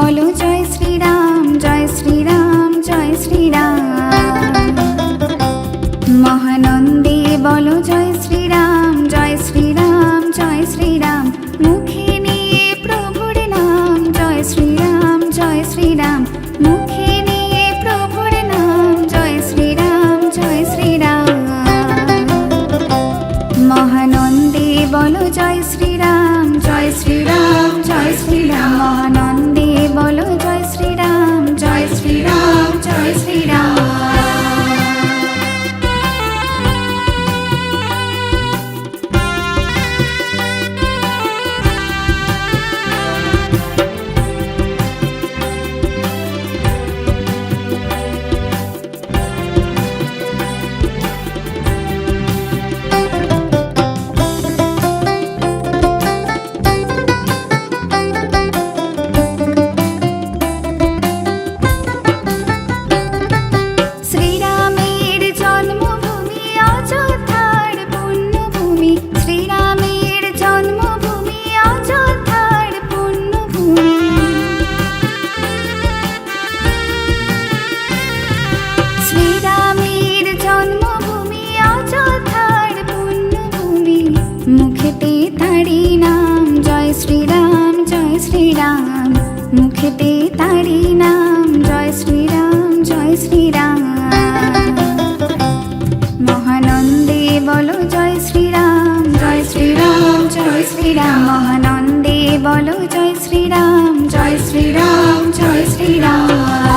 বলো জয় শ্রীরাম জয় শ্রীরাম জয় শ্রীরাম। মহানন্দে বলো জয় শ্রীরাম জয় শ্রীরাম জয় শ্রীরাম। মুখে নিয়ে প্রভুর নাম, জয় শ্রীরাম জয় শ্রীরাম। শ্রীরাম, মুখেতে তারি নাম, জয় শ্রীরাম জয় শ্রীরাম। মহানন্দে বলো জয় শ্রীরাম জয় শ্রীরাম জয় শ্রীরাম। মহানন্দে বলো জয় শ্রীরাম জয় শ্রীরাম জয় শ্রীরাম।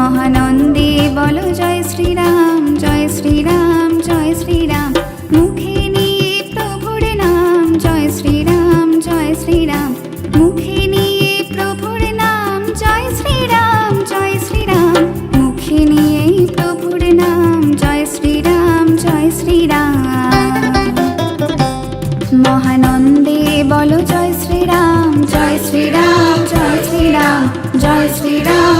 মহানন্দে বলো জয় শ্রীরাম জয় শ্রীরাম জয় শ্রীরাম। মুখে নিয়ে প্রভুর নাম, জয় শ্রীরাম জয় শ্রীরাম। মুখে নিয়ে প্রভুর নাম, জয় শ্রীরাম জয় শ্রীরাম। মুখে নিয়ে প্রভুর নাম, জয় শ্রীরাম জয় শ্রীরাম। মহানন্দে বলো জয় শ্রীরাম জয় শ্রীরাম জয় শ্রীরাম জয় শ্রীরাম।